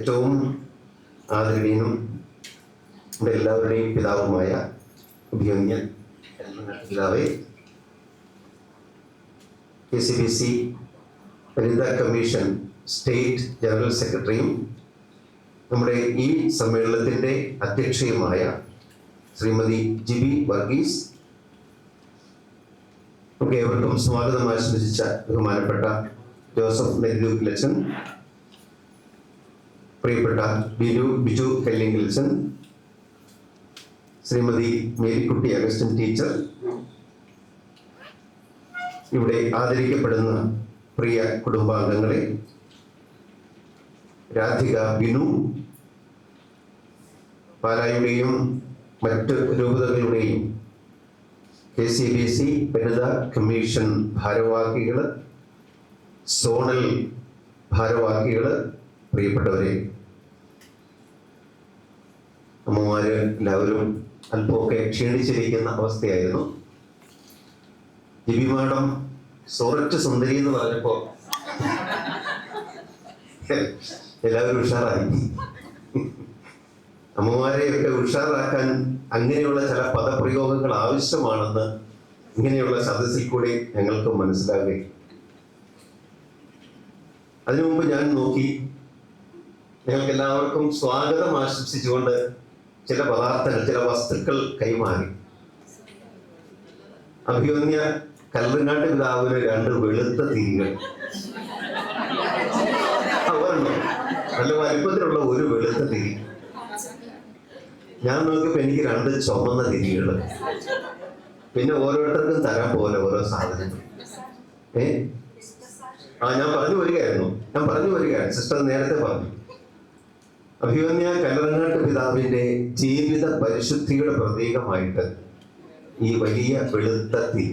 ഏറ്റവും ആദരണീയനും നമ്മുടെ എല്ലാവരുടെയും പിതാവുമായ അഭിയോഗ്യൻ പിതാവേ കെ സി ബി സി വനിതാ കമ്മീഷൻ സ്റ്റേറ്റ് ജനറൽ സെക്രട്ടറിയും നമ്മുടെ ഈ സമ്മേളനത്തിന്റെ അധ്യക്ഷയുമായ ശ്രീമതി ജിബി വർഗീസ് നമുക്ക് ഏവർക്കും സ്വാഗതം ആശംസിച്ച ബഹുമാനപ്പെട്ട ജോസഫ് നെല്ലൂക്കിലച്ചൻ പ്രിയപ്പെട്ട ബിജു ബിജു കല്ലിംഗിൽസൺ ശ്രീമതി മേരിക്കുട്ടി അഗസ്റ്റിൻ ടീച്ചർ ഇവിടെ ആദരിക്കപ്പെടുന്ന പ്രിയ കുടുംബാംഗങ്ങളെ രാധിക ബിനു പാലായുടെയും മറ്റ് രൂപതകളുടെയും കെ സി ബി സി വനിതാ കമ്മീഷൻ ഭാരവാഹികൾ സോണൽ ഭാരവാഹികൾ പ്രിയപ്പെട്ടവരെ അമ്മമാര് എല്ലാവരും അല്പമൊക്കെ ക്ഷീണിച്ചിരിക്കുന്ന അവസ്ഥയായിരുന്നു. ജിബി സോററ്റ് സുന്ദരി എന്ന് പറഞ്ഞപ്പോ എല്ലാവരും ഉഷാറായി. അമ്മമാരെയൊക്കെ ഉഷാറാക്കാൻ അങ്ങനെയുള്ള ചില പദപ്രയോഗങ്ങൾ ആവശ്യമാണെന്ന് ഇങ്ങനെയുള്ള സദസ്സിൽ കൂടി ഞങ്ങൾക്ക് മനസ്സിലാകുകയും അതിനു മുമ്പ് ഞാൻ നോക്കി ഞങ്ങൾക്ക് എല്ലാവർക്കും സ്വാഗതം ആശംസിച്ചുകൊണ്ട് ചില പദാർത്ഥങ്ങൾ ചില വസ്തുക്കൾ കൈമാറി. അഭിമന്യ കല്ലറിനാട്ട് പിതാവിന് രണ്ട് വെളുത്ത തിരികൾ നല്ല വലിപ്പത്തിലുള്ള ഒരു വെളുത്ത തിരി ഞാൻ നോക്കിയപ്പോ എനിക്ക് രണ്ട് ചുമന്ന തിരികൾ പിന്നെ ഓരോരുത്തർക്കും തരാൻ പോലെ ഓരോ സാധനങ്ങൾ. ഏ? ആ ഞാൻ പറഞ്ഞു വരികയായിരുന്നു. ഞാൻ പറഞ്ഞു വരികയാണ്. സിസ്റ്റർ നേരത്തെ പറഞ്ഞു. അഭിമന്യ കല്ലറങ്ങാട്ട് പിതാവിന്റെ ജീവിത പരിശുദ്ധിയുടെ പ്രതീകമായിട്ട് ഈ വലിയ വെളുത്ത തീ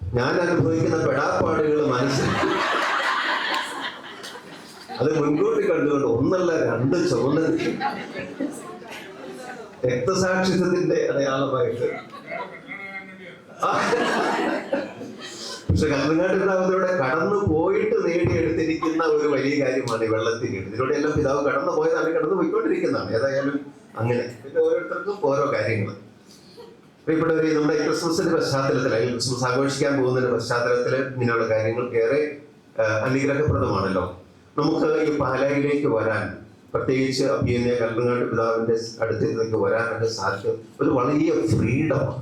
ഞാൻ അനുഭവിക്കുന്ന പെടാപ്പാടുകൾ മനസ്സിൽ അത് മുൻകൂട്ടി കണ്ടുകൊണ്ട് ഒന്നല്ല രണ്ട് ചുവന്ന രക്തസാക്ഷിത്വത്തിന്റെ അടയാളമായിട്ട്. പക്ഷെ കല്ലങ്ങാട്ട് പിതാവിലൂടെ കടന്നു പോയിട്ട് നേടിയെടുത്തിരിക്കുന്ന ഒരു വലിയ കാര്യമാണ് ഈ വെള്ളത്തിന് ഇതിലൂടെ എല്ലാം പിതാവ് കടന്നു പോയതാണ് കടന്നു പോയിക്കൊണ്ടിരിക്കുന്നതാണ്. ഏതായാലും അങ്ങനെ. പിന്നെ ഓരോരുത്തർക്കും ഓരോ കാര്യങ്ങൾ. പ്രിയപ്പെട്ടവരെ നമ്മുടെ ഈ ക്രിസ്മസിന്റെ പശ്ചാത്തലത്തിൽ അല്ലെങ്കിൽ ക്രിസ്മസ് ആഘോഷിക്കാൻ പോകുന്നതിന്റെ പശ്ചാത്തലത്തിൽ ഇങ്ങനെയുള്ള കാര്യങ്ങൾ ഏറെ അനുഗ്രഹപ്രദമാണല്ലോ. നമുക്ക് ഈ പാലായിലേക്ക് വരാൻ പ്രത്യേകിച്ച് അഭിയന്യ കല്ലങ്ങാട്ട് പിതാവിന്റെ അടുത്തേക്ക് വരാനൊക്കെ സാധിക്കും ഒരു വലിയ ഫ്രീഡമാണ്.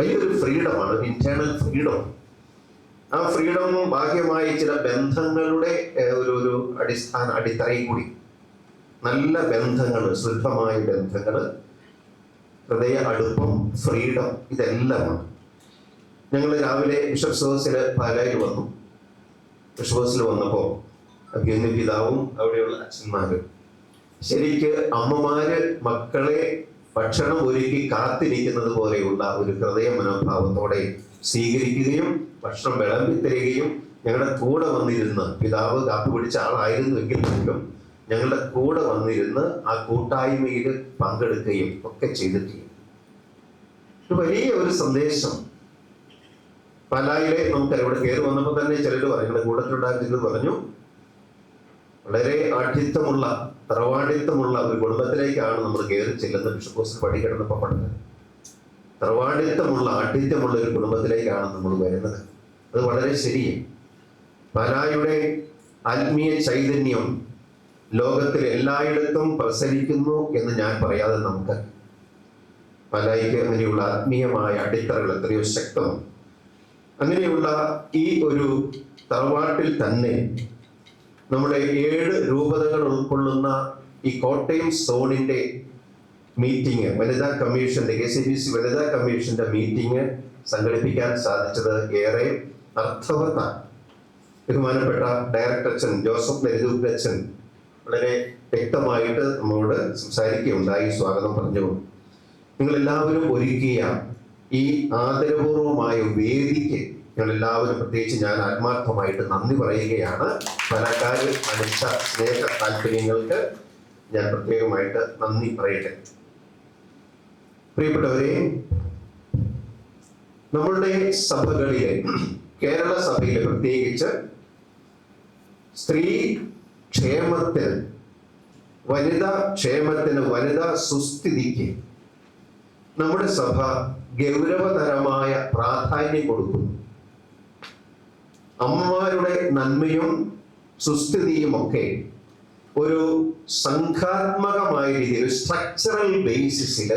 വലിയൊരു ഫ്രീഡമാണ് ഇന്റേണൽ ഫ്രീഡം ആ ഫ്രീഡം ബാഹ്യമായി ചില ബന്ധങ്ങളുടെ ഒരു ഒരു അടിസ്ഥാന അടിത്തറയും കൂടി. നല്ല ബന്ധങ്ങൾ ശുദ്ധമായ ബന്ധങ്ങൾ ഹൃദയ അടുപ്പം ഫ്രീഡം ഇതെല്ലാമാണ്. ഞങ്ങൾ രാവിലെ ബിഷപ്പ് ഹൗസിൽ പാലായിൽ വന്നു. ബിഷപ്പ് സോസിൽ വന്നപ്പോൾ അഭിയന്യ പിതാവും അവിടെയുള്ള അച്ഛന്മാരും. ശരിക്ക് അമ്മമാര് മക്കളെ ഭക്ഷണം ഒരുക്കി കാത്തിരിക്കുന്നത് പോലെയുള്ള ഒരു ഹൃദയ മനോഭാവത്തോടെ സ്വീകരിക്കുകയും ഭക്ഷണം വിളമ്പി തരികയും ഞങ്ങളുടെ കൂടെ വന്നിരുന്ന് പിതാവ് കാപ്പി പിടിച്ച ആളായിരുന്നുവെങ്കിൽ പോലും ഞങ്ങളുടെ കൂടെ വന്നിരുന്ന് ആ കൂട്ടായ്മയിൽ പങ്കെടുക്കുകയും ഒക്കെ ചെയ്തിട്ടുണ്ട്. വലിയ ഒരു സന്ദേശം. പാലായിലെ നമുക്കറിയാം ഇവിടെ കയറി വന്നപ്പോൾ തന്നെ ചിലർ പറഞ്ഞു ഞങ്ങളുടെ കൂട്ടത്തിലുണ്ടായിരുന്നത് പറഞ്ഞു വളരെ ആഠ്യത്വമുള്ള തറവാടിത്തമുള്ള ഒരു കുടുംബത്തിലേക്കാണ് നമ്മൾ കയറി ചെല്ലുന്നത്. ബിഷപ്പ് പടി പഠിക്കണമെന്നപ്പോൾ പഠനം തറവാടിത്തമുള്ള ആഠിത്യമുള്ള ഒരു കുടുംബത്തിലേക്കാണ് നമ്മൾ വരുന്നത്. അത് വളരെ ശരിയാണ് പാലായുടെ ആത്മീയ ചൈതന്യം ലോകത്തിൽ എല്ലായിടത്തും പ്രസരിക്കുന്നു എന്ന് ഞാൻ പറയാതെ നമുക്ക് പാലായിക്ക് അങ്ങനെയുള്ള ആത്മീയമായ അടിത്തറകൾ എത്രയോ ശക്തമാണ്. അങ്ങനെയുള്ള ഈ ഒരു തറവാട്ടിൽ തന്നെ നമ്മുടെ ഏഴ് രൂപതകൾ ഉൾക്കൊള്ളുന്ന ഈ കോട്ടയം സോണിന്റെ മീറ്റിംഗ് വനിതാ കമ്മീഷന്റെ കെ സി ബി സി വനിതാ കമ്മീഷന്റെ മീറ്റിംഗ് സംഘടിപ്പിക്കാൻ സാധിച്ചത് ഏറെ അർത്ഥവത്താണ് ബഹുമാനപ്പെട്ട ഡയറക്ടർ അച്ഛൻ ജോസഫ് നെരുദൂർ അച്ഛൻ വളരെ വ്യക്തമായിട്ട് നമ്മോട് സംസാരിക്കുകയുണ്ടായി. സ്വാഗതം പറഞ്ഞുകൊണ്ട്. നിങ്ങൾ എല്ലാവരും ഒരുക്കിയ ഈ ആദരപൂർവമായ വേദിക്ക് ഞങ്ങൾ എല്ലാവരും പ്രത്യേകിച്ച് ഞാൻ ആത്മാർത്ഥമായിട്ട് നന്ദി പറയുകയാണ്. പലക്കാർ അടിച്ച സ്നേഹ താല്പര്യങ്ങൾക്ക് ഞാൻ പ്രത്യേകമായിട്ട് നന്ദി പറയട്ടെ. പ്രിയപ്പെട്ടവരെ നമ്മളുടെ സഭകളിലെ കേരള സഭയിലെ പ്രത്യേകിച്ച് സ്ത്രീ ക്ഷേമത്തിൽ വനിതാ ക്ഷേമത്തിന് വനിതാ സുസ്ഥിതിക്ക് നമ്മുടെ സഭ ഗൗരവതരമായ പ്രാധാന്യം കൊടുക്കുന്നു. അമ്മമാരുടെ നന്മയും സുസ്ഥിതിയും ഒക്കെ ഒരു സംഘാത്മകമായ രീതിയിൽ സ്ട്രക്ചറൽ ബേസിസിൽ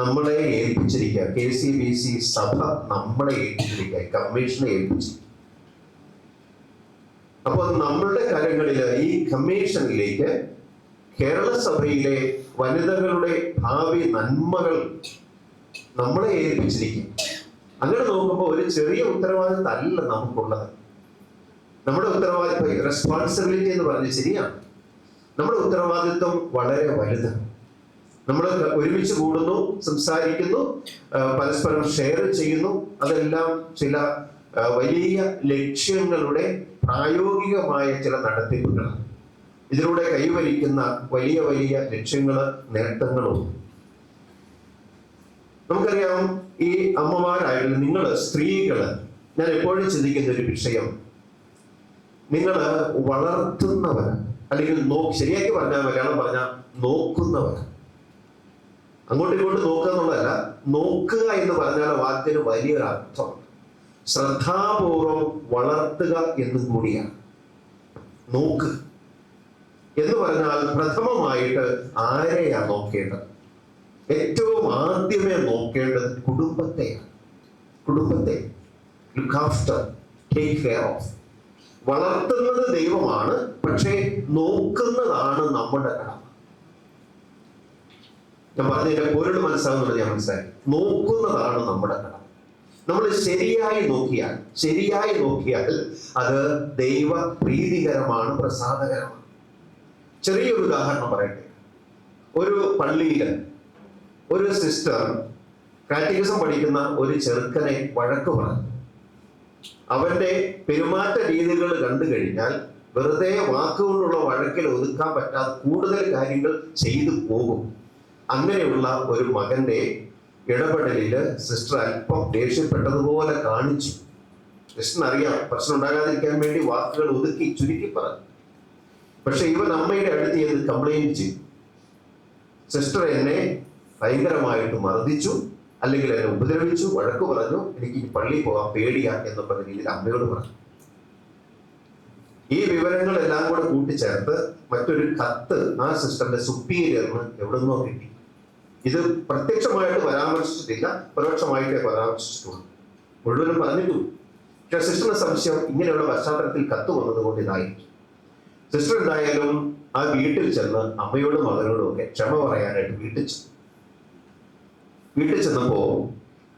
നമ്മളെ ഏൽപ്പിച്ചിരിക്കുക. കെ സി ബി സി സഭ നമ്മളെ ഏൽപ്പിച്ചിരിക്കുക കമ്മീഷനെ ഏൽപ്പിച്ചു അപ്പോൾ നമ്മളുടെ കാര്യങ്ങളിൽ ഈ കമ്മീഷനിലേക്ക് കേരള സഭയിലെ വനിതകളുടെ ഭാവി നന്മകൾ നമ്മളെ ഏൽപ്പിച്ചിരിക്കും. അങ്ങനെ നോക്കുമ്പോൾ ഒരു ചെറിയ ഉത്തരവാദിത്തം അല്ല നമുക്കുള്ളത്. നമ്മുടെ ഉത്തരവാദിത്വം റെസ്പോൺസിബിലിറ്റി എന്ന് പറഞ്ഞത് ശരിയാണ്. നമ്മുടെ ഉത്തരവാദിത്വം വളരെ വലുതാണ് നമ്മൾ ഒരുമിച്ച് കൂടുന്നു സംസാരിക്കുന്നു പരസ്പരം ഷെയർ ചെയ്യുന്നു. അതെല്ലാം ചില വലിയ ലക്ഷ്യങ്ങളുടെ പ്രായോഗികമായ ചില നടത്തിപ്പുകളാണ്. ഇതിലൂടെ കൈവരിക്കുന്ന വലിയ വലിയ ലക്ഷ്യങ്ങൾ നേട്ടങ്ങളും. നമുക്കറിയാം ഈ അമ്മമാരായാലും നിങ്ങൾ സ്ത്രീകൾ. ഞാൻ എപ്പോഴും ചിന്തിക്കുന്ന ഒരു വിഷയം. നിങ്ങൾ വളർത്തുന്നവർ അല്ലെങ്കിൽ ശരിയാക്കി പറഞ്ഞാൽ മലയാളം പറഞ്ഞ നോക്കുന്നവർ അങ്ങോട്ടും ഇങ്ങോട്ട് നോക്കുക എന്നുള്ളതല്ല നോക്കുക എന്ന് പറഞ്ഞാൽ വാക്കിന് വലിയൊരു അർത്ഥമുണ്ട് ശ്രദ്ധാപൂർവം വളർത്തുക എന്നും കൂടിയാണ്. നോക്ക്. എന്ന് പറഞ്ഞാൽ പ്രഥമമായിട്ട് ആരെയാണ് നോക്കേണ്ടത്? ഏറ്റവും ആദ്യമേ നോക്കേണ്ടത് കുടുംബത്തെ. കുടുംബത്തെ. ടേക്ക് കെയർ ഓഫ് വളർത്തുന്നത് ദൈവമാണ് പക്ഷേ നോക്കുന്നതാണ് നമ്മുടെ കടമ. ഞാൻ പറഞ്ഞതിന്റെ പൊരുൾ മനസ്സിലാവുന്നുണ്ട് ഞാൻ മനസ്സിലായി. നോക്കുന്നതാണ് നമ്മുടെ കടമ. നമ്മൾ ശരിയായി നോക്കിയാൽ ശരിയായി നോക്കിയാൽ അത് ദൈവ പ്രീതികരമാണ് പ്രസാദകരമാണ്. ചെറിയൊരു ഉദാഹരണം പറയട്ടെ. ഒരു പള്ളിയിൽ ഒരു സിസ്റ്റർ കാറ്റഗിസം പഠിക്കുന്ന ഒരു ചെറുക്കനെ വഴക്ക് പറഞ്ഞു. അവന്റെ പെരുമാറ്റ രീതികൾ കണ്ടു കഴിഞ്ഞാൽ വെറുതെ വാക്കുകൊണ്ടുള്ള വഴക്കിൽ ഒതുക്കാൻ പറ്റാത്ത കൂടുതൽ കാര്യങ്ങൾ ചെയ്തു പോകും. അങ്ങനെയുള്ള ഒരു മകന്റെ ഇടപെടലിൽ സിസ്റ്റർ അല്പം ദേഷ്യപ്പെട്ടതുപോലെ കാണിച്ചു. കൃഷ്ണൻ അറിയാം പ്രശ്നം ഉണ്ടാകാതിരിക്കാൻ വേണ്ടി വാക്കുകൾ ഒതുക്കി ചുരുക്കി പറഞ്ഞു. പക്ഷെ ഇവൻ അമ്മയുടെ അടുത്ത് ചെയ്ത് കംപ്ലൈന്റ് ചെയ്തു. സിസ്റ്റർ എന്നെ ഭയങ്കരമായിട്ട് മർദ്ദിച്ചു അല്ലെങ്കിൽ എന്നെ ഉപദ്രവിച്ചു വഴക്ക് പറഞ്ഞു എനിക്ക് ഈ പള്ളിയിൽ പോകാൻ പേടിയാ പറഞ്ഞ രീതിയിൽ അമ്മയോട് പറഞ്ഞു. ഈ വിവരങ്ങൾ എല്ലാം കൂടെ കൂട്ടിച്ചേർത്ത് മറ്റൊരു കത്ത് ആ സിസ്റ്ററിന്റെ സുപ്പീരിയറിന് എവിടെ നിന്നോ കിട്ടി. ഇത് പ്രത്യക്ഷമായിട്ട് പരാമർശിച്ചിട്ടില്ല പരോക്ഷമായിട്ടേ പരാമർശിച്ചിട്ടുള്ളൂ. മുഴുവനും പറഞ്ഞിട്ടു. പക്ഷെ സിസ്റ്ററിന് സംശയം ഇങ്ങനെയുള്ള പശ്ചാത്തലത്തിൽ കത്ത് വന്നതുകൊണ്ട് ഇതായിരിക്കും. സിസ്റ്റർ എന്തായാലും ആ വീട്ടിൽ ചെന്ന് അമ്മയോടും മകനോടും ഒക്കെ ക്ഷമ പറയാനായിട്ട് വീട്ടിൽ ചെന്നു. വീട്ടിൽ ചെന്നപ്പോ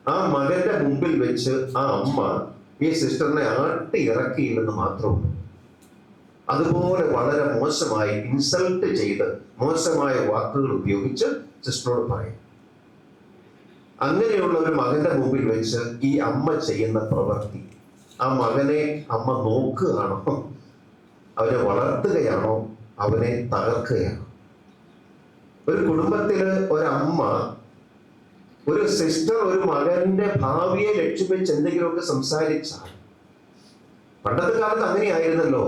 ആ മകന്റെ മുമ്പിൽ വെച്ച് ആ അമ്മ ഈ സിസ്റ്ററിനെ ആട്ടി ഇറക്കിയില്ലെന്ന് മാത്രം അതുപോലെ വളരെ മോശമായി ഇൻസൾട്ട് ചെയ്ത് മോശമായ വാക്കുകൾ ഉപയോഗിച്ച് സിസ്റ്ററോട് പറയും. അങ്ങനെയുള്ള ഒരു മകന്റെ മുമ്പിൽ വെച്ച് ഈ അമ്മ ചെയ്യുന്ന പ്രവൃത്തി. ആ മകനെ അമ്മ നോക്കുകയാണോ? അവനെ വളർത്തുകയാണോ? അവനെ തകർക്കുകയാണോ? ഒരു കുടുംബത്തിൽ ഒരമ്മ ഒരു സിസ്റ്റർ ഒരു മകന്റെ ഭാവിയെ ലക്ഷ്യം വെച്ച് എന്തെങ്കിലുമൊക്കെ സംസാരിച്ചാൽ. പണ്ടത്തെ കാലത്ത് അങ്ങനെയായിരുന്നല്ലോ.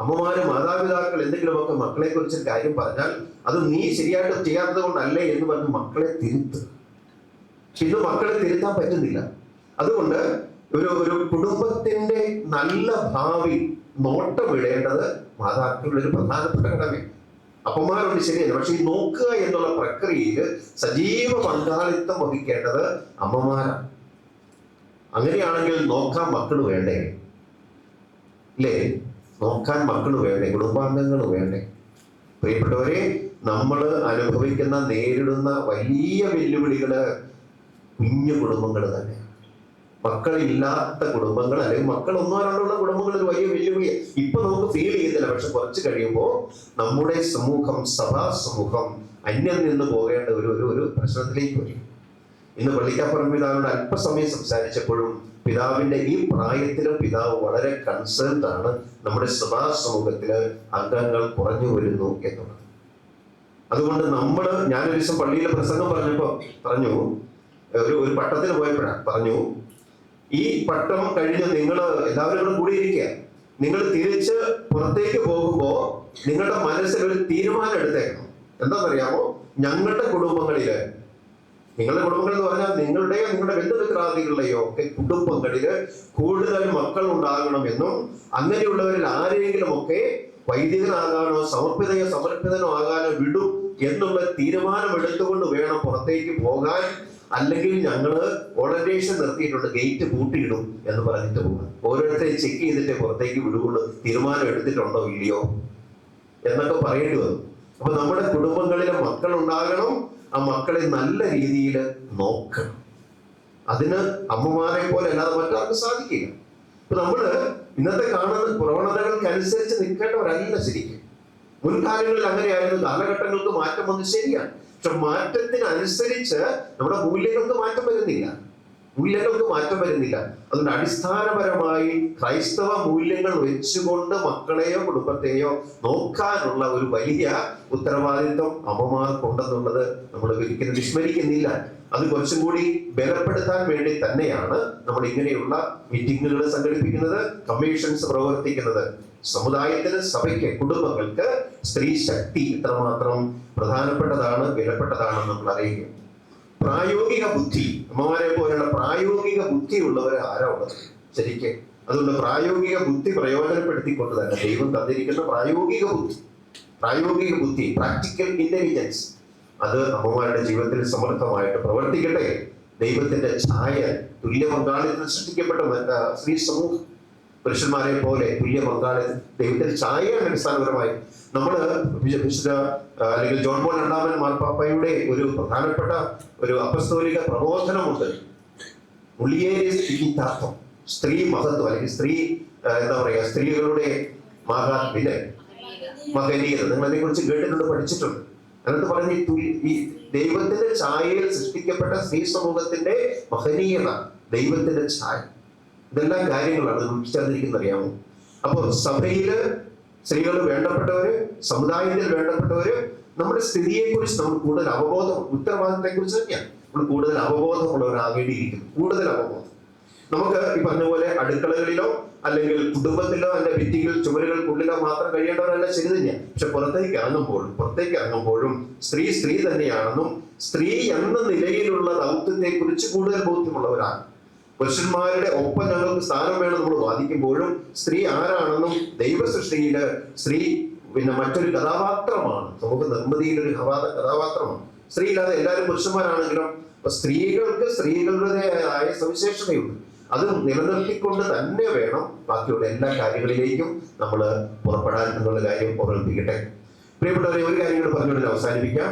അമ്മമാരും മാതാപിതാക്കൾ എന്തെങ്കിലുമൊക്കെ മക്കളെ കുറിച്ച് കാര്യം പറഞ്ഞാൽ അത് നീ ശരിയായിട്ട് ചെയ്യാത്തത് കൊണ്ടല്ലേ എന്ന് പറഞ്ഞ് മക്കളെ തിരുത്ത് ഇന്ന് മക്കളെ തിരുത്താൻ പറ്റുന്നില്ല. അതുകൊണ്ട് ഒരു ഒരു കുടുംബത്തിന്റെ നല്ല ഭാവി നോട്ടമിടേണ്ടത് മാതാക്കളുടെ ഒരു പ്രധാനപ്പെട്ട ഘടകമാണ് അപ്പന്മാരുണ്ട് ശരിയല്ല പക്ഷെ ഈ നോക്കുക എന്നുള്ള പ്രക്രിയയിൽ സജീവ പങ്കാളിത്തം വഹിക്കേണ്ടത് അമ്മമാരാണ്. അങ്ങനെയാണെങ്കിൽ നോക്കാൻ മക്കൾ വേണ്ടേ? അല്ലേ നോക്കാൻ മക്കൾ വേണ്ടേ? കുടുംബാംഗങ്ങൾ വേണ്ടേ? പ്രിയപ്പെട്ടവരെ നമ്മൾ അനുഭവിക്കുന്ന നേരിടുന്ന വലിയ വെല്ലുവിളികൾ കുഞ്ഞു കുടുംബങ്ങൾ തന്നെയാണ്. മക്കളില്ലാത്ത കുടുംബങ്ങൾ അല്ലെങ്കിൽ മക്കൾ ഒന്നോ രണ്ടോ ഉള്ള കുടുംബങ്ങൾ ഒരു വലിയ വെല്ലുവിളി ഇപ്പൊ നമുക്ക് ഫീൽ ചെയ്യുന്നില്ല. പക്ഷെ കുറച്ച് കഴിയുമ്പോൾ നമ്മുടെ സമൂഹം സഭാ സമൂഹം അന്യം നിന്ന് പോകേണ്ട ഒരു ഒരു ഒരു പ്രശ്നത്തിലേക്ക് വരും. ഇന്ന് പള്ളിക്കാപ്പുറം പിതാവിനോട് അല്പസമയം സംസാരിച്ചപ്പോഴും പിതാവിന്റെ ഈ പ്രായത്തിലും പിതാവ് വളരെ കൺസേൺഡ് ആണ് നമ്മുടെ സഭാ സമൂഹത്തിൽ അംഗങ്ങൾ കുറഞ്ഞു വരുന്നു എന്നുള്ളത്. അതുകൊണ്ട് നമ്മൾ ഞാനൊരു ദിവസം പള്ളിയിലെ പ്രസംഗം പറഞ്ഞപ്പോ പറഞ്ഞു ഒരു ഒരു പട്ടത്തിന് പോയപ്പോഴാണ് പറഞ്ഞു ഈ പട്ടം കഴിഞ്ഞ് നിങ്ങൾ എല്ലാവരും കൂടെ കൂടിയിരിക്കുക. നിങ്ങൾ തിരിച്ച് പുറത്തേക്ക് പോകുമ്പോൾ നിങ്ങളുടെ മനസ്സിൽ ഒരു തീരുമാനം എടുത്തേക്കണം. എന്താണെന്നറിയാമോ? ഞങ്ങളുടെ കുടുംബങ്ങളിൽ നിങ്ങളുടെ കുടുംബങ്ങൾ എന്ന് പറഞ്ഞാൽ നിങ്ങളുടെയോ നിങ്ങളുടെ ബന്ധുമിത്രാദികളുടെയോ ഒക്കെ കുടുംബങ്ങളിൽ കൂടുതൽ മക്കൾ ഉണ്ടാകണമെന്നും അങ്ങനെയുള്ളവരിൽ ആരെങ്കിലും ഒക്കെ വൈദികനാകാനോ സമർപ്പിതയോ സമർപ്പിതനോ ആകാനോ വിടും എന്നുള്ള തീരുമാനം എടുത്തുകൊണ്ട് വേണം പുറത്തേക്ക് പോകാൻ. അല്ലെങ്കിൽ ഞങ്ങൾ ഓറിയന്റേഷൻ നിർത്തിയിട്ടുണ്ട് ഗേറ്റ് പൂട്ടിയിടും എന്ന് പറഞ്ഞിട്ട് പോകും ഓരോരുത്തരെ ചെക്ക് ചെയ്തിട്ട് പുറത്തേക്ക് വിടുകയുള്ളൂ. തീരുമാനം എടുത്തിട്ടുണ്ടോ ഇല്ലയോ എന്നൊക്കെ പറയേണ്ടി വന്നു. അപ്പൊ നമ്മുടെ കുടുംബങ്ങളിലെ മക്കൾ ഉണ്ടാകണം ആ മക്കളെ നല്ല രീതിയിൽ നോക്കണം. അതിന് അമ്മമാരെ പോലെ അല്ലാതെ മറ്റാർക്കും സാധിക്കില്ല. ഇപ്പൊ നമ്മൾ ഇന്നത്തെ കാണുന്ന പ്രവണതകൾക്ക് അനുസരിച്ച് നിൽക്കേണ്ടവരല്ല ശരിക്കും. മുൻകാലങ്ങളിൽ അങ്ങനെയായിരുന്നു കാലഘട്ടങ്ങൾക്ക് മാറ്റം വന്ന് ശരിയാണ്. പക്ഷെ മാറ്റത്തിനനുസരിച്ച് നമ്മുടെ മൂല്യങ്ങൾക്ക് മാറ്റം വരുന്നില്ല. മൂല്യങ്ങൾക്ക് മാറ്റം വരുന്നില്ല. അതുകൊണ്ട് അടിസ്ഥാനപരമായി ക്രൈസ്തവ മൂല്യങ്ങൾ വെച്ചുകൊണ്ട് മക്കളെയോ കുടുംബത്തെയോ നോക്കാനുള്ള ഒരു വലിയ ഉത്തരവാദിത്വം അമ്മമാർക്കുണ്ടെന്നുള്ളത് നമ്മൾ ഒരിക്കലും വിസ്മരിക്കുന്നില്ല. അത് കുറച്ചും കൂടി ബലപ്പെടുത്താൻ വേണ്ടി തന്നെയാണ് നമ്മൾ ഇങ്ങനെയുള്ള മീറ്റിങ്ങുകൾ സംഘടിപ്പിക്കുന്നത് കമ്മീഷൻസ് പ്രവർത്തിക്കുന്നത്. സമുദായത്തിന് സഭയ്ക്ക് കുടുംബങ്ങൾക്ക് സ്ത്രീ ശക്തി ഇത്രമാത്രം പ്രധാനപ്പെട്ടതാണ് വിലപ്പെട്ടതാണെന്ന് നമ്മൾ അറിയുക പ്രായോഗിക ബുദ്ധി അമ്മമാരെ പോലെയുള്ള പ്രായോഗിക ബുദ്ധി ഉള്ളവർ ആരാ ഉള്ളത്? ശരിക്ക് അതുകൊണ്ട് പ്രായോഗിക ബുദ്ധി പ്രയോജനപ്പെടുത്തിക്കൊണ്ട് തന്നെ ദൈവം തന്നിരിക്കുന്ന പ്രായോഗിക ബുദ്ധി പ്രായോഗിക ബുദ്ധി പ്രാക്ടിക്കൽ ഇന്റലിജൻസ് അത് അമ്മമാരുടെ ജീവിതത്തിൽ സമർത്ഥമായിട്ട് പ്രവർത്തിക്കട്ടെ. ദൈവത്തിന്റെ ഛായ തുല്യ പങ്കാളിത്തം സൃഷ്ടിക്കപ്പെട്ട സ്ത്രീ സമൂഹം. പുരുഷന്മാരെ പോലെ തുല്യ പങ്കാളി ദൈവത്തിന്റെ ഛായയാണ് അടിസ്ഥാനപരമായി നമ്മൾ വിശുദ്ധ അല്ലെങ്കിൽ ജോൺ പോൾ രണ്ടാമൻ മാർപ്പാപ്പയുടെ ഒരു പ്രധാനപ്പെട്ട ഒരു അപസ്തോലിക പ്രബോധനമുണ്ട്. സ്ഥിതിത്താർത്ഥം സ്ത്രീ മഹത്വം അല്ലെങ്കിൽ സ്ത്രീ എന്താ പറയുക സ്ത്രീകളുടെ മഹാത്മിൽ മകനീയത നിങ്ങൾ അതിനെ കുറിച്ച് കേട്ടിട്ടുണ്ട് പഠിച്ചിട്ടുണ്ട്. എന്നിട്ട് പറഞ്ഞ ഈ ദൈവത്തിന്റെ ഛായയിൽ സൃഷ്ടിക്കപ്പെട്ട സ്ത്രീ സമൂഹത്തിന്റെ മഹനീയത ദൈവത്തിന്റെ ഛായ ഇതെല്ലാം കാര്യങ്ങളാണ് ഉൾച്ചേർന്നിരിക്കുന്ന അറിയാമോ അപ്പോൾ സഭയിൽ സ്ത്രീകൾ വേണ്ടപ്പെട്ടവര് സമുദായത്തിൽ വേണ്ടപ്പെട്ടവര് നമ്മുടെ സ്ഥിതിയെ കുറിച്ച് നമ്മൾ കൂടുതൽ അവബോധം ഉത്തരവാദിത്തത്തെ കുറിച്ച് തന്നെയാണ്. നമ്മൾ കൂടുതൽ അവബോധമുള്ളവരാകേണ്ടിയിരിക്കുന്നു. കൂടുതൽ അവബോധം. നമുക്ക് ഈ പറഞ്ഞ പോലെ അടുക്കളകളിലോ അല്ലെങ്കിൽ കുടുംബത്തിലോ അല്ലെ ഭിത്തികൾ ചുമരുകൾക്കുള്ളിലോ മാത്രം കഴിയേണ്ടവരല്ല ശരി തന്നെയാണ് പക്ഷെ പുറത്തേക്ക് ഇറങ്ങുമ്പോഴും പുറത്തേക്ക് ഇറങ്ങുമ്പോഴും സ്ത്രീ സ്ത്രീ തന്നെയാണെന്നും സ്ത്രീ എന്ന നിലയിലുള്ള ദൗത്യത്തെ കുറിച്ച് കൂടുതൽ ബോധ്യമുള്ളവരാണ്. പുരുഷന്മാരുടെ ഒപ്പം ഞങ്ങൾക്ക് സ്ഥാനം വേണം നമ്മൾ വാദിക്കുമ്പോഴും സ്ത്രീ ആരാണെന്നും ദൈവ സൃഷ്ടിയിൽ സ്ത്രീ പിന്നെ മറ്റൊരു കഥാപാത്രമാണ്. സമൂഹ നിർമ്മിതിയിലെ ഒരു കഥാ കഥാപാത്രമാണ്. സ്ത്രീ ഇല്ലാതെ എല്ലാവരും പുരുഷന്മാരാണെങ്കിലും അപ്പൊ സ്ത്രീകൾക്ക് സ്ത്രീകളുടേതായ സവിശേഷതയുണ്ട്. അത് നിലനിർത്തിക്കൊണ്ട് തന്നെ വേണം ബാക്കിയുള്ള എല്ലാ കാര്യങ്ങളിലേക്കും നമ്മൾ പുറപ്പെടാൻ എന്നുള്ള കാര്യം ഓർമ്മിപ്പിക്കട്ടെ. പ്രിയപ്പെട്ടവരെ ഒരു കാര്യം കൂടെ പറഞ്ഞുകൊണ്ട് അവസാനിപ്പിക്കാം.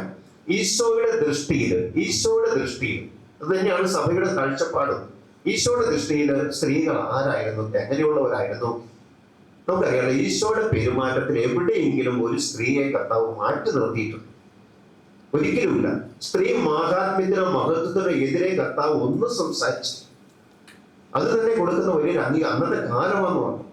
ഈശോയുടെ ദൃഷ്ടിയിൽ ഈശോയുടെ ദൃഷ്ടിയിൽ അത് തന്നെയാണ് സഭയുടെ കാഴ്ചപ്പാടും. ഈശോയുടെ ദൃഷ്ടിയിൽ സ്ത്രീകൾ ആരായിരുന്നു? എങ്ങനെയുള്ളവരായിരുന്നു നമുക്കറിയാലോ ഈശോയുടെ പെരുമാറ്റത്തിൽ എവിടെയെങ്കിലും ഒരു സ്ത്രീയെ കർത്താവ് മാറ്റി നിർത്തിയിട്ടുണ്ട്. ഒരിക്കലുമില്ല. സ്ത്രീ മാഹാത്മ്യത്തിനോ മഹത്വത്തിനോ എതിരെ കർത്താവ് ഒന്ന് സംസാരിച്ചു അത് തന്നെ കൊടുക്കുന്ന വലിയൊരു അംഗീ അന്നത്തെ കാലമാണെന്ന് പറഞ്ഞു.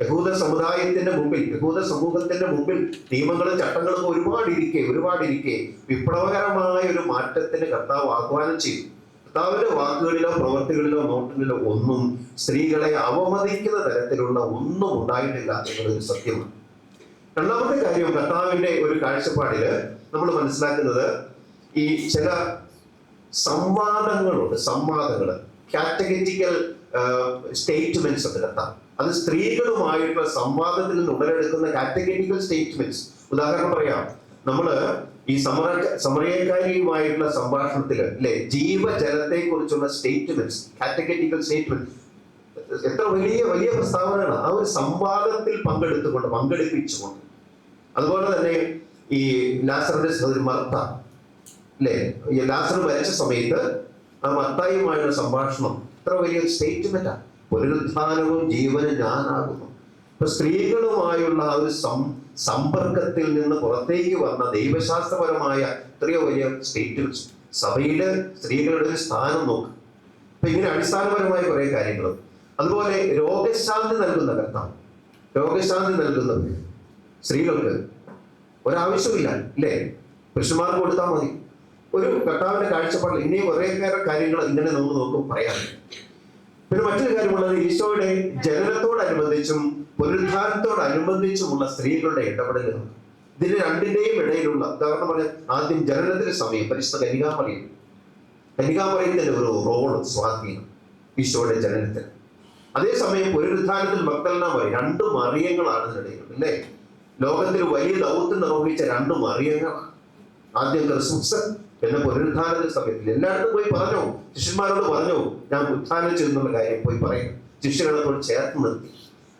യഹൂദ സമുദായത്തിന്റെ മുമ്പിൽ യഹൂദ സമൂഹത്തിന്റെ മുമ്പിൽ നിയമങ്ങളും ചട്ടങ്ങളും ഒരുപാട് ഇരിക്കെ ഒരുപാട് ഇരിക്കെ വിപ്ലവകരമായ ഒരു മാറ്റത്തിന് കർത്താവ് ആഹ്വാനം ചെയ്തു. കർത്താവിന്റെ വാക്കുകളിലോ പ്രവർത്തികളിലോ നോട്ടുകളിലോ ഒന്നും സ്ത്രീകളെ അവമതിക്കുന്ന തരത്തിലുള്ള ഒന്നും ഉണ്ടായിട്ടില്ല എന്നുള്ളൊരു സത്യമാണ്. രണ്ടാമത്തെ കാര്യം കർത്താവിന്റെ ഒരു കാഴ്ചപ്പാടിൽ നമ്മൾ മനസ്സിലാക്കുന്നത് ഈ ചില സംവാദങ്ങളുണ്ട് സംവാദങ്ങൾ കാറ്റഗറ്റിക്കൽ സ്റ്റേറ്റ്മെന്റ്സ് ഉണ്ട് കർത്താവ്. അത് സ്ത്രീകളുമായിട്ടുള്ള സംവാദത്തിൽ നിന്ന് ഉടലെടുക്കുന്ന കാറ്റഗറ്റിക്കൽ സ്റ്റേറ്റ്മെന്റ്സ്. ഉദാഹരണം പറയാം നമ്മൾ ഈ സമര സമരക്കാരിയുമായിട്ടുള്ള സംഭാഷണത്തിൽ അല്ലെ? ജീവജലത്തെ കുറിച്ചുള്ള സ്റ്റേറ്റ്മെന്റ് കാറ്റഗറ്റിക്കൽ സ്റ്റേറ്റ്മെന്റ് എത്ര വലിയ വലിയ പ്രസ്താവനകളാണ് ആ ഒരു സംവാദത്തിൽ പങ്കെടുത്തുകൊണ്ട് പങ്കെടുപ്പിച്ചുകൊണ്ട്. അതുപോലെ തന്നെ ഈ ലാസറിന്റെ സഹോദരി മർത്ത അല്ലേ? ഈ ലാസർ വരച്ച സമയത്ത് ആ മർത്തായുമായുള്ള സംഭാഷണം എത്ര വലിയ സ്റ്റേറ്റ്മെന്റാ പുനരുദ്ധാനവും ജീവനും ഞാനാകുന്നു. ഇപ്പൊ സ്ത്രീകളുമായുള്ള ആ ഒരു സം സമ്പർക്കത്തിൽ നിന്ന് പുറത്തേക്ക് വന്ന ദൈവശാസ്ത്രപരമായ എത്രയോ വലിയ സ്റ്റേറ്റ് സഭയിൽ സ്ത്രീകളുടെ ഒരു സ്ഥാനം നോക്ക്. അപ്പൊ ഇങ്ങനെ അടിസ്ഥാനപരമായ കുറെ കാര്യങ്ങൾ അതുപോലെ രോഗശാന്തി നൽകുന്ന കർത്താവ്. രോഗശാന്തി നൽകുന്നത് സ്ത്രീകൾക്ക് ഒരാവശ്യമില്ല അല്ലേ പുരുഷന്മാർക്ക് കൊടുത്താൽ മതി. ഒരു കർത്താവിന്റെ കാഴ്ചപ്പാടിൽ ഇനിയും കുറേയേറെ കാര്യങ്ങൾ ഇങ്ങനെ നമുക്ക് നോക്കും പറയാം. പിന്നെ മറ്റൊരു കാര്യമുള്ളത് ഈശോയുടെ ജനനത്തോടനുബന്ധിച്ചും പുനരുദ്ധാനത്തോടനുബന്ധിച്ചുമുള്ള സ്ത്രീകളുടെ ഇടപെടലുകൾ. ഇതിന് രണ്ടിന്റെയും ഇടയിലുള്ള ഉദാഹരണം പറയാം ആദ്യം ജനനത്തിന് സമയം പരിശുദ്ധ കനികാമറിയും കനികാമറിയത്തിന്റെ ഒരു റോൾ സ്വാധീനം ഈശോയുടെ ജനനത്തിന്. അതേസമയം പുനരുദ്ധാനത്തിൽ മക്തലന പറയും രണ്ട് മറിയങ്ങളാണ് ഇതിനിടയിൽ അല്ലേ? ലോകത്തിൽ വലിയ ദൗത്യം നിർവഹിച്ച രണ്ട് മറിയങ്ങളാണ്. ആദ്യം ക്രിസ്മസ് പിന്നെ പുനരുദ്ധാനത്തിന്റെ സമയത്തിൽ എല്ലായിടത്തും പോയി പറഞ്ഞു? ശിഷ്യന്മാരോട് പറഞ്ഞു? ഞാൻ ഉദ്ധാനം ചെയ്യുന്നുള്ള കാര്യം പോയി പറയും. ശിഷ്യനോട് ചേർത്ത് നിർത്തി.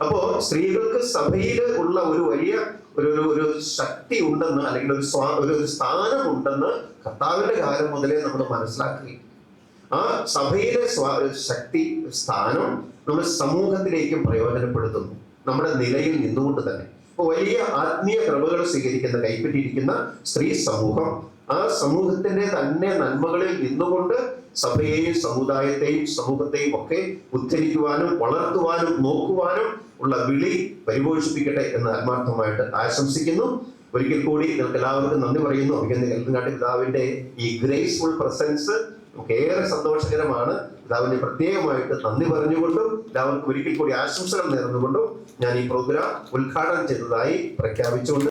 അപ്പോ സ്ത്രീകൾക്ക് സഭയിൽ ഉള്ള ഒരു വലിയ ഒരു ഒരു ഒരു ശക്തി ഉണ്ടെന്ന് അല്ലെങ്കിൽ ഒരു സ്വാ ഒരു സ്ഥാനം ഉണ്ടെന്ന് കർത്താവിന്റെ കാലം മുതലേ നമ്മൾ മനസ്സിലാക്കുകയും ആ സഭയിലെ സ്വാ ശക്തി സ്ഥാനം നമ്മൾ സമൂഹത്തിലേക്കും പ്രയോജനപ്പെടുത്തുന്നു. നമ്മുടെ നിലയിൽ നിന്നുകൊണ്ട് തന്നെ. വലിയ ആത്മീയ ക്രമകൾ സ്വീകരിക്കുന്ന കൈപ്പറ്റിയിരിക്കുന്ന സ്ത്രീ സമൂഹം ആ സമൂഹത്തിന്റെ തന്നെ നന്മകളിൽ നിന്നുകൊണ്ട് സഭയെയും സമുദായത്തെയും സമൂഹത്തെയും ഒക്കെ ഉദ്ധരിക്കുവാനും വളർത്തുവാനും നോക്കുവാനും ഉള്ള വിളി പരിപോഷിപ്പിക്കട്ടെ എന്ന് ആത്മാർത്ഥമായിട്ട് ആശംസിക്കുന്നു. ഒരിക്കൽ കൂടി നിങ്ങൾക്ക് എല്ലാവർക്കും നന്ദി പറയുന്നു. അഭിനന്ദനാട്ടി പിതാവിന്റെ ഈ ഗ്രേസ്ഫുൾ പ്രസൻസ് നമുക്ക് ഏറെ സന്തോഷകരമാണ്. പിതാവിന് പ്രത്യേകമായിട്ട് നന്ദി പറഞ്ഞുകൊണ്ടും എല്ലാവർക്കും ഒരിക്കൽ കൂടി ആശംസകൾ നേർന്നുകൊണ്ടും ഞാൻ ഈ പ്രോഗ്രാം ഉദ്ഘാടനം ചെയ്തതായി പ്രഖ്യാപിച്ചുകൊണ്ട്